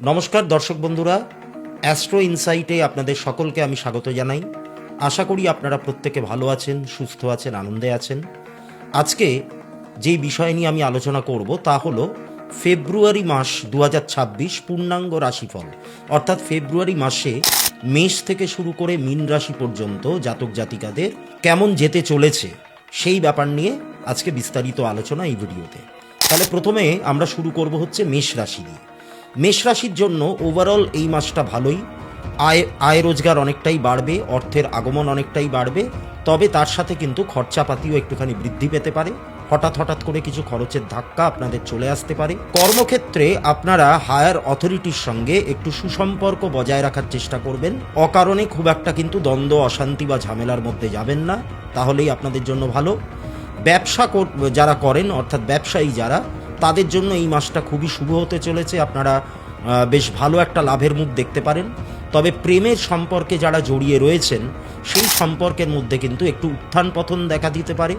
নমস্কার, দর্শক বন্ধুরা। অ্যাস্ট্রো ইনসাইটে আপনাদের সকলকে আমি স্বাগত জানাই। আশা করি আপনারা প্রত্যেকে ভালো আছেন, সুস্থ আছেন, আনন্দে আছেন। আজকে যেই বিষয় নিয়ে আমি আলোচনা করব তা হলো ফেব্রুয়ারি মাস দু হাজার ছাব্বিশ পূর্ণাঙ্গ রাশিফল। অর্থাৎ ফেব্রুয়ারি মাসে মেষ থেকে শুরু করে মীন রাশি পর্যন্ত জাতক জাতিকাদের কেমন যেতে চলেছে সেই ব্যাপার নিয়ে আজকে বিস্তারিত আলোচনা এই ভিডিওতে। তাহলে প্রথমে আমরা শুরু করব হচ্ছে মেষ রাশি দিয়ে মেষ রাশির জন্য ওভারঅল এই মাসটা ভালোই। আয় আয় রোজগার অনেকটাই বাড়বে, অর্থের আগমন অনেকটাই বাড়বে, তবে তার সাথে কিন্তু খরচাপাতিও একটুখানি বৃদ্ধি পেতে পারে। হঠাৎ হঠাৎ করে কিছু খরচের ধাক্কা আপনাদের চলে আসতে পারে। কর্মক্ষেত্রে আপনারা হায়ার অথরিটির সঙ্গে একটু সুসম্পর্ক বজায় রাখার চেষ্টা করবেন। অকারণে খুব একটা কিন্তু দ্বন্দ্ব, অশান্তি বা ঝামেলার মধ্যে যাবেন না। তাহলেই আপনাদের জন্য ভালো। ব্যবসা যারা করেন, অর্থাৎ ব্যবসায়ী যারা তাদের জন্য এই মাসটা খুবই শুভ হতে চলেছে। আপনারা বেশ ভালো একটা লাভের মুখ দেখতে পারেন। তবে প্রেমের সম্পর্কে যারা জড়িয়ে রয়েছেন, সেই সম্পর্কের মধ্যে কিন্তু একটু উত্থান পতন দেখা দিতে পারে।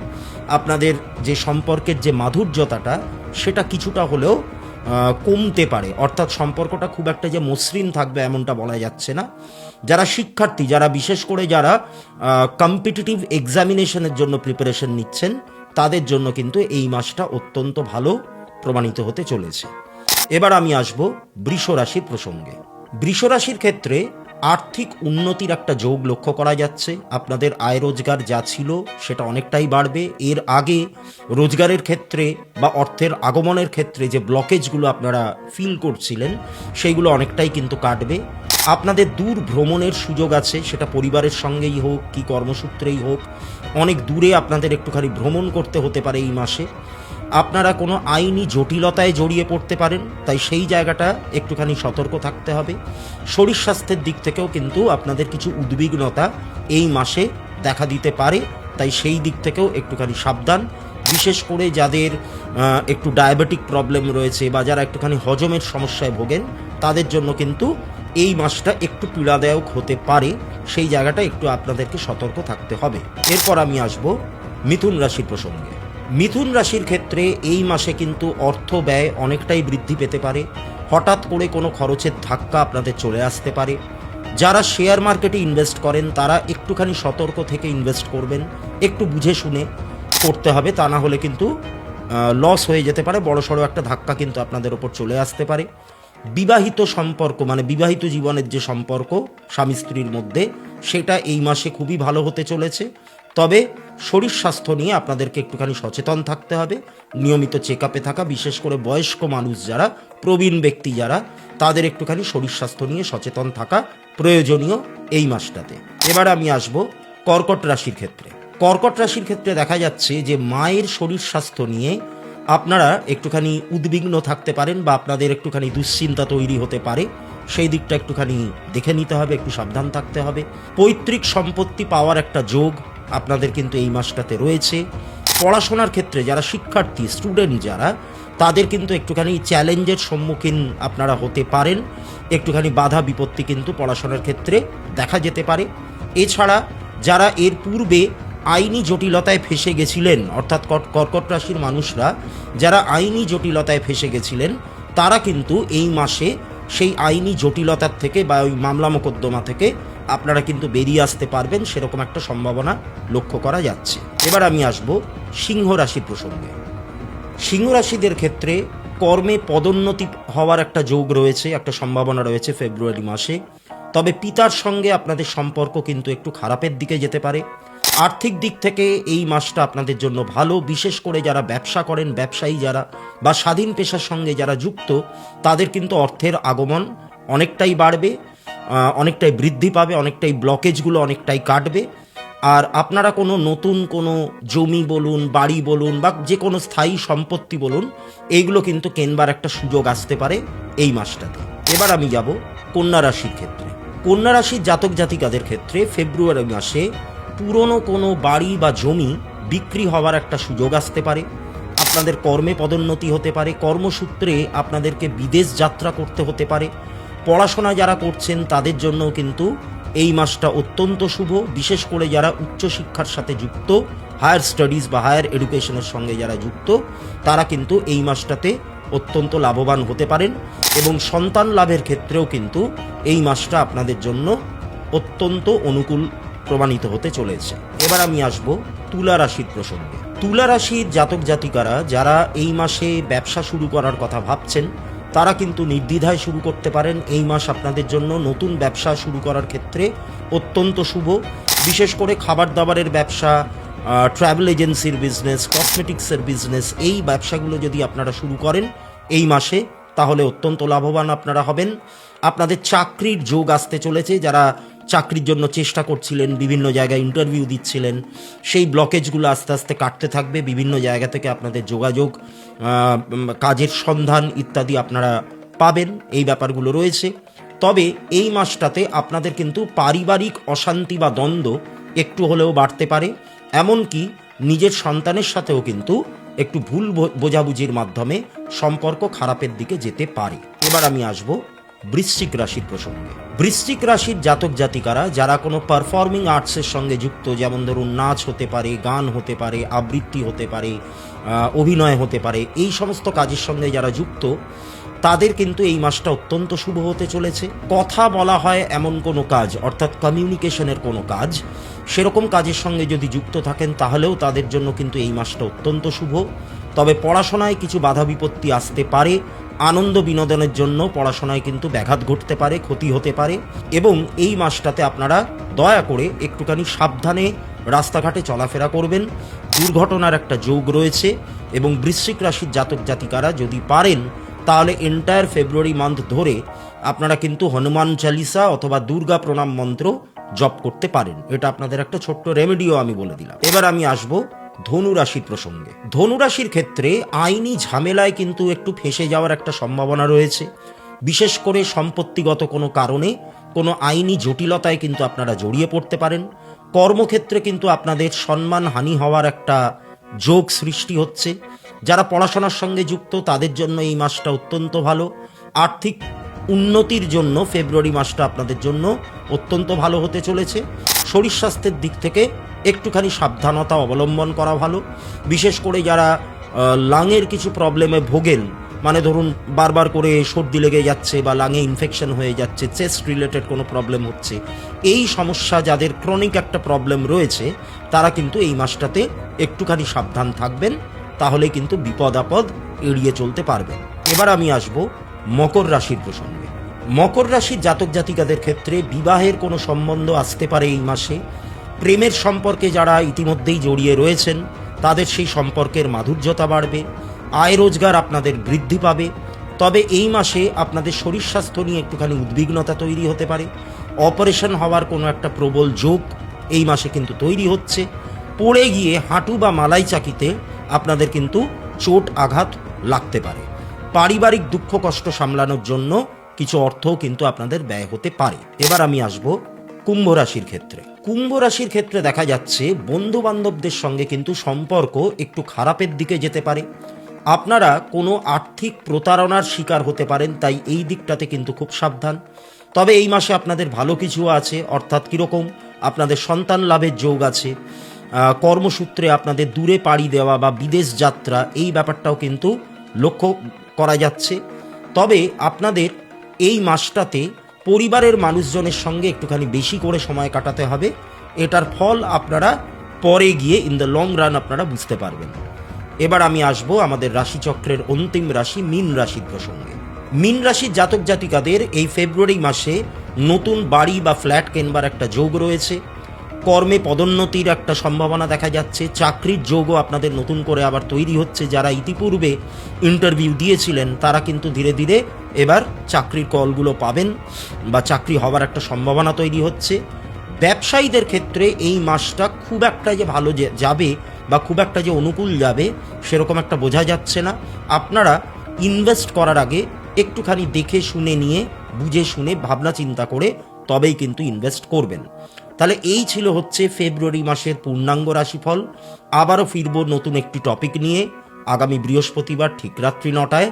আপনাদের যে সম্পর্কের যে মাধুর্যতাটা, সেটা কিছুটা হলেও কমতে পারে। অর্থাৎ সম্পর্কটা খুব একটা যে মসৃণ থাকবে এমনটা বলা যাচ্ছে না। যারা শিক্ষার্থী, যারা বিশেষ করে যারা কম্পিটিটিভ এক্সামিনেশনের জন্য প্রিপারেশন নিচ্ছেন, তাদের জন্য কিন্তু এই মাসটা অত্যন্ত ভালো। প্রমাণিত হতে চলেছে। এবার আমি আসব বৃষ রাশির প্রসঙ্গে। বৃষ রাশির ক্ষেত্রে আর্থিক উন্নতির একটা যোগ লক্ষ্য করা যাচ্ছে। আপনাদের আয় রোজগার যা ছিল সেটা অনেকটাই বাড়বে। এর আগে রোজগারের ক্ষেত্রে বা অর্থের আগমনের ক্ষেত্রে যে ব্লকেজগুলো আপনারা ফিল করছিলেন, সেইগুলো অনেকটাই কিন্তু কাটবে। আপনাদের দূর ভ্রমণের সুযোগ আছে, সেটা পরিবারের সঙ্গেই হোক, কি কর্মসূত্রেই হোক, অনেক দূরে আপনাদের একটুখানি ভ্রমণ করতে হতে পারে এই মাসে। আপনারা কোনো আইনি জটিলতায় জড়িয়ে পড়তে পারেন, তাই সেই জায়গাটা একটুখানি সতর্ক থাকতে হবে। শরীর স্বাস্থ্যের দিক থেকেও কিন্তু আপনাদের কিছু উদ্বিগ্নতা এই মাসে দেখা দিতে পারে, তাই সেই দিক থেকেও একটুখানি সাবধান। বিশেষ করে যাদের একটু ডায়াবেটিক প্রবলেম রয়েছে বা যারা একটুখানি হজমের সমস্যায় ভোগেন, তাদের জন্য কিন্তু এই মাসটা একটু পীড়াদায়ক হতে পারে। সেই জায়গাটা একটু আপনাদেরকে সতর্ক থাকতে হবে। এরপর আমি আসব মিথুন রাশির প্রসঙ্গে। মিথুন রাশির ক্ষেত্রে এই মাসে কিন্তু অর্থ ব্যয় অনেকটাই বৃদ্ধি পেতে পারে। হঠাৎ করে কোনো খরচের ধাক্কা আপনাদের চলে আসতে পারে। যারা শেয়ার মার্কেটে ইনভেস্ট করেন, তারা একটুখানি সতর্ক থেকে ইনভেস্ট করবেন। একটু বুঝে শুনে করতে হবে, তা না হলে কিন্তু লস হয়ে যেতে পারে। বড় সড়ো একটা ধাক্কা কিন্তু আপনাদের ওপর চলে আসতে পারে। বিবাহিত সম্পর্ক মানে বিবাহিত জীবনের যে সম্পর্ক স্বামী স্ত্রীর মধ্যে, সেটা এই মাসে খুবই ভালো হতে চলেছে। তবে শরীর স্বাস্থ্য নিয়ে আপনাদেরকে একটুখানি সচেতন থাকতে হবে। নিয়মিত চেক আপে থাকা, বিশেষ করে বয়স্ক মানুষ যারা, প্রবীণ ব্যক্তি যারা, তাদের একটুখানি শরীর স্বাস্থ্য নিয়ে সচেতন থাকা প্রয়োজনীয় এই মাসটাতে। এবার আমি আসব কর্কট রাশির ক্ষেত্রে। কর্কট রাশির ক্ষেত্রে দেখা যাচ্ছে যে, মায়ের শরীর স্বাস্থ্য নিয়ে আপনারা একটুখানি উদ্বিগ্ন থাকতে পারেন বা আপনাদের একটুখানি দুশ্চিন্তা তৈরি হতে পারে। সেই দিকটা একটুখানি দেখে নিতে হবে, একটু সাবধান থাকতে হবে। পৈতৃক সম্পত্তি পাওয়ার একটা যোগ আপনাদের কিন্তু এই মাসটাতে রয়েছে। পড়াশোনার ক্ষেত্রে যারা শিক্ষার্থী স্টুডেন্ট যারা, তাদের কিন্তু একটুখানি চ্যালেঞ্জের সম্মুখীন আপনারা হতে পারেন। একটুখানি বাধা বিপত্তি কিন্তু পড়াশোনার ক্ষেত্রে দেখা যেতে পারে। এছাড়া যারা এর পূর্বে আইনি জটিলতায় ফেসে গেছিলেন, অর্থাৎ কট- কর্কট রাশির মানুষরা, যারা আইনি জটিলতায় ফেসে গেছিলেন, তারা কিন্তু এই মাসে সেই আইনি জটিলতার থেকে বা ওই মামলা মোকদ্দমা থেকে আপনারা কিন্তু বেরিয়ে আসতে পারবেন, সেরকম একটা সম্ভাবনা লক্ষ্য করা যাচ্ছে। এবার আমি আসব সিংহ রাশি প্রসঙ্গে। সিংহ রাশিদের ক্ষেত্রে কর্মে পদোন্নতি হওয়ার একটা যোগ রয়েছে, একটা সম্ভাবনা রয়েছে ফেব্রুয়ারি মাসে। তবে পিতার সঙ্গে আপনাদের সম্পর্ক কিন্তু একটু খারাপের দিকে যেতে পারে। আর্থিক দিক থেকে এই মাসটা আপনাদের জন্য ভালো, বিশেষ করে যারা ব্যবসা করেন, ব্যবসায়ী যারা বা স্বাধীন পেশার সঙ্গে যারা যুক্ত, তাদের কিন্তু অর্থের আগমন অনেকটাই বাড়বে। অনেকটাই বৃদ্ধি পাবে, অনেকটাই ব্লকেজগুলো অনেকটাই কাটবে। আর আপনারা কোনো নতুন কোনো জমি বলুন, বাড়ি বলুন বা যে কোনো স্থায়ী সম্পত্তি বলুন, এইগুলো কিন্তু কেনবার একটা সুযোগ আসতে পারে এই মাসটাতে। এবার আমি যাব কন্যা রাশির ক্ষেত্রে। কন্যা রাশির জাতক জাতিকাদের ক্ষেত্রে ফেব্রুয়ারি মাসে পুরনো কোনো বাড়ি বা জমি বিক্রি হওয়ার একটা সুযোগ আসতে পারে। আপনাদের কর্মে পদোন্নতি হতে পারে, কর্মসূত্রে আপনাদেরকে বিদেশ যাত্রা করতে হতে পারে। পড়াশোনা যারা করছেন তাদের জন্যও কিন্তু এই মাসটা অত্যন্ত শুভ, বিশেষ করে যারা উচ্চশিক্ষার সাথে যুক্ত হায়ার স্টাডিজ বা হায়ার এডুকেশনের সঙ্গে যারা যুক্ত, তারা কিন্তু এই মাসটাতে অত্যন্ত লাভবান হতে পারেন এবং সন্তান লাভের ক্ষেত্রেও কিন্তু এই মাসটা আপনাদের জন্য অত্যন্ত অনুকূল প্রমাণিত হতে চলেছে। এবার আমি আসব তুলা রাশির প্রসঙ্গে। তুলা রাশির জাতক জাতিকারা যারা এই মাসে ব্যবসা শুরু করার কথা ভাবছেন তারা কিন্তু নির্দ্বিধায় শুরু করতে পারেন এই মাস আপনাদের জন্য নতুন ব্যবসা শুরু করার ক্ষেত্রে অত্যন্ত শুভ। বিশেষ করে খাবার দাবারের ব্যবসা ট্রাভেল এজেন্সির বিজনেস কসমেটিক্সের বিজনেস এই ব্যবসাগুলো যদি আপনারা শুরু করেন এই মাসে, তাহলে অত্যন্ত লাভবান আপনারা হবেন। আপনাদের চাকরির যোগ আসতে চলেছে, যারা চাকরির জন্য চেষ্টা করছিলেন, বিভিন্ন জায়গায় ইন্টারভিউ দিচ্ছিলেন। সেই ব্লকেজগুলো আস্তে আস্তে কাটতে থাকবে, বিভিন্ন জায়গা থেকে আপনাদের যোগাযোগ কাজের সন্ধান ইত্যাদি আপনারা পাবেন, এই ব্যাপারগুলো রয়েছে। তবে এই মাসটাতে আপনাদের কিন্তু পারিবারিক অশান্তি বা দ্বন্দ্ব একটু হলেও বাড়তে পারে, এমনকি নিজের সন্তানের সাথেও কিন্তু একটু ভুল বোঝাবুঝির মাধ্যমে সম্পর্ক খারাপের দিকে যেতে পারে। এবার আমি আসব বৃশ্চিক রাশির প্রসঙ্গে। বৃশ্চিক রাশির জাতক জাতিকারা যারা কোনো পারফর্মিং আর্টসের সঙ্গে যুক্ত, যেমন ধরুন নাচ হতে পারে, গান হতে পারে, আবৃত্তি হতে পারে অভিনয় হতে পারে, এই সমস্ত কাজের সঙ্গে যারা যুক্ত, তাদের কিন্তু এই মাসটা অত্যন্ত শুভ হতে চলেছে। কথা বলা হয় এমন কোনো কাজ, অর্থাৎ কমিউনিকেশনের কোনো কাজ, সেরকম কাজের সঙ্গে যদি যুক্ত থাকেন, তাহলেও তাদের জন্য কিন্তু এই মাসটা অত্যন্ত শুভ। তবে পড়াশোনায় কিছু বাধা বিপত্তি আসতে পারে আনন্দ বিনোদনের জন্য পড়াশোনায় কিন্তু ব্যাঘাত ঘটতে পারে, ক্ষতি হতে পারে এবং এই মাসটাতে আপনারা দয়া করে একটুখানি সাবধানে রাস্তাঘাটে চলাফেরা করবেন। দুর্ঘটনার একটা যোগ রয়েছে এবং বৃশ্চিক রাশির জাতক জাতিকারা যদি পারেন, তাহলে এন্টায়ার ফেব্রুয়ারি মান্থ ধরে আপনারা কিন্তু হনুমান চালিসা অথবা দুর্গা প্রণাম মন্ত্র জপ করতে পারেন। এটা আপনাদের একটা ছোট্ট রেমেডিও আমি বলে দিলাম। এবার আমি আসব ধনু রাশির প্রসঙ্গে। ধনু রাশির ক্ষেত্রে আইনি ঝামেলায় কিন্তু একটু ফেঁসে যাওয়ার একটা সম্ভাবনা রয়েছে। বিশেষ করে সম্পত্তিগত কোনো কারণে কোনো আইনি জটিলতায় কিন্তু আপনারা জড়িয়ে পড়তে পারেন। কর্মক্ষেত্রে কিন্তু আপনাদের সম্মান হানি হওয়ার একটা যোগ সৃষ্টি হচ্ছে। যারা পড়াশোনার সঙ্গে যুক্ত, তাদের জন্য এই মাসটা অত্যন্ত ভালো। আর্থিক উন্নতির জন্য ফেব্রুয়ারি মাসটা আপনাদের জন্য অত্যন্ত ভালো হতে চলেছে। শরীর স্বাস্থ্যের দিক থেকে একটুখানি সাবধানতা অবলম্বন করা ভালো। বিশেষ করে যারা লাঙের কিছু প্রবলেমে ভোগেন মানে ধরুন বারবার করে সর্দি লেগে যাচ্ছে বা লাঙে ইনফেকশন হয়ে যাচ্ছে চেস্ট রিলেটেড কোনো প্রবলেম হচ্ছে, এই সমস্যা যাদের ক্রনিক একটা প্রবলেম রয়েছে, তারা কিন্তু এই মাসটাতে একটুখানি সাবধান থাকবেন, তাহলে কিন্তু বিপদ আপদ এড়িয়ে চলতে পারবেন। এবার আমি আসব মকর রাশির প্রসঙ্গে। মকর রাশির জাতক জাতিকাদের ক্ষেত্রে বিবাহের কোনো সম্বন্ধ আসতে পারে এই মাসে প্রেমের সম্পর্কে যারা ইতিমধ্যেই জড়িয়ে রয়েছেন, তাদের সেই সম্পর্কের মাধুর্যতা বাড়বে, আয় রোজগার আপনাদের বৃদ্ধি পাবে। তবে এই মাসে আপনাদের শরীর স্বাস্থ্য নিয়ে একটুখানি উদ্বিগ্নতা তৈরি হতে পারে। অপারেশন হওয়ার কোনো একটা প্রবল যোগ এই মাসে কিন্তু তৈরি হচ্ছে। পড়ে গিয়ে হাঁটু বা মালাই চাকিতে আপনাদের কিন্তু চোট আঘাত লাগতে পারে। পারিবারিক দুঃখ কষ্ট সামলানোর জন্য কিছু অর্থও কিন্তু আপনাদের ব্যয় হতে পারে। এবার আমি আসব কুম্ভ রাশির ক্ষেত্রে। কুম্ভ রাশির ক্ষেত্রে দেখা যাচ্ছে বন্ধু বান্ধবদের সঙ্গে কিন্তু সম্পর্ক একটু খারাপের দিকে যেতে পারে। আপনারা কোনো আর্থিক প্রতারণার শিকার হতে পারেন, তাই এই দিকটাতে কিন্তু খুব সাবধান। তবে এই মাসে আপনাদের ভালো কিছু আছে, অর্থাৎ কীরকম? আপনাদের সন্তান লাভের যোগ আছে কর্মসূত্রে আপনাদের দূরে পাড়ি দেওয়া বা বিদেশ যাত্রা, এই ব্যাপারটাও কিন্তু লক্ষ্য করা যাচ্ছে। তবে আপনাদের এই মাসটাতে পরিবারের মানুষজনের সঙ্গে একটুখানি বেশি করে সময় কাটাতে হবে। এটার ফল আপনারা পরে গিয়ে ইন দ্য লং রান আপনারা বুঝতে পারবেন। এবার আমি আসব আমাদের রাশিচক্রের অন্তিম রাশি, মীন রাশির প্রসঙ্গে। মীন রাশির জাতক জাতিকাদের এই ফেব্রুয়ারি মাসে নতুন বাড়ি বা ফ্ল্যাট কেনবার একটা যোগ রয়েছে। কর্মে পদোন্নতির একটা সম্ভাবনা দেখা যাচ্ছে। চাকরির যোগও আপনাদের নতুন করে আবার তৈরি হচ্ছে। যারা ইতিপূর্বে ইন্টারভিউ দিয়েছিলেন, তারা কিন্তু ধীরে ধীরে এবার চাকরির কলগুলো পাবেন বা চাকরি হওয়ার একটা সম্ভাবনা তৈরি হচ্ছে। ব্যবসায়ীদের ক্ষেত্রে এই মাসটা খুব একটা যে ভালো যাবে বা খুব একটা যে অনুকূল যাবে, সেরকম একটা বোঝা যাচ্ছে না। আপনারা ইনভেস্ট করার আগে একটুখানি দেখে শুনে নিয়ে, বুঝে শুনে, ভাবনা চিন্তা করে তবেই কিন্তু ইনভেস্ট করবেন। তাহলে এই ছিল হচ্ছে ফেব্রুয়ারি মাসের পূর্ণাঙ্গ রাশিফল। আবারও ফিরব নতুন একটি টপিক নিয়ে। আগামী বৃহস্পতিবার ঠিক রাত্রি নটায়।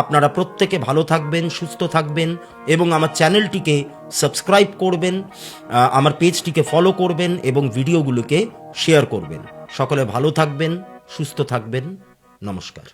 আপনারা প্রত্যেকে ভালো থাকবেন, সুস্থ থাকবেন এবং আমার চ্যানেলটিকে সাবস্ক্রাইব করবেন আমার পেজটিকে ফলো করবেন এবং ভিডিওগুলোকে শেয়ার করবেন। সকলে ভালো থাকবেন, সুস্থ থাকবেন। নমস্কার।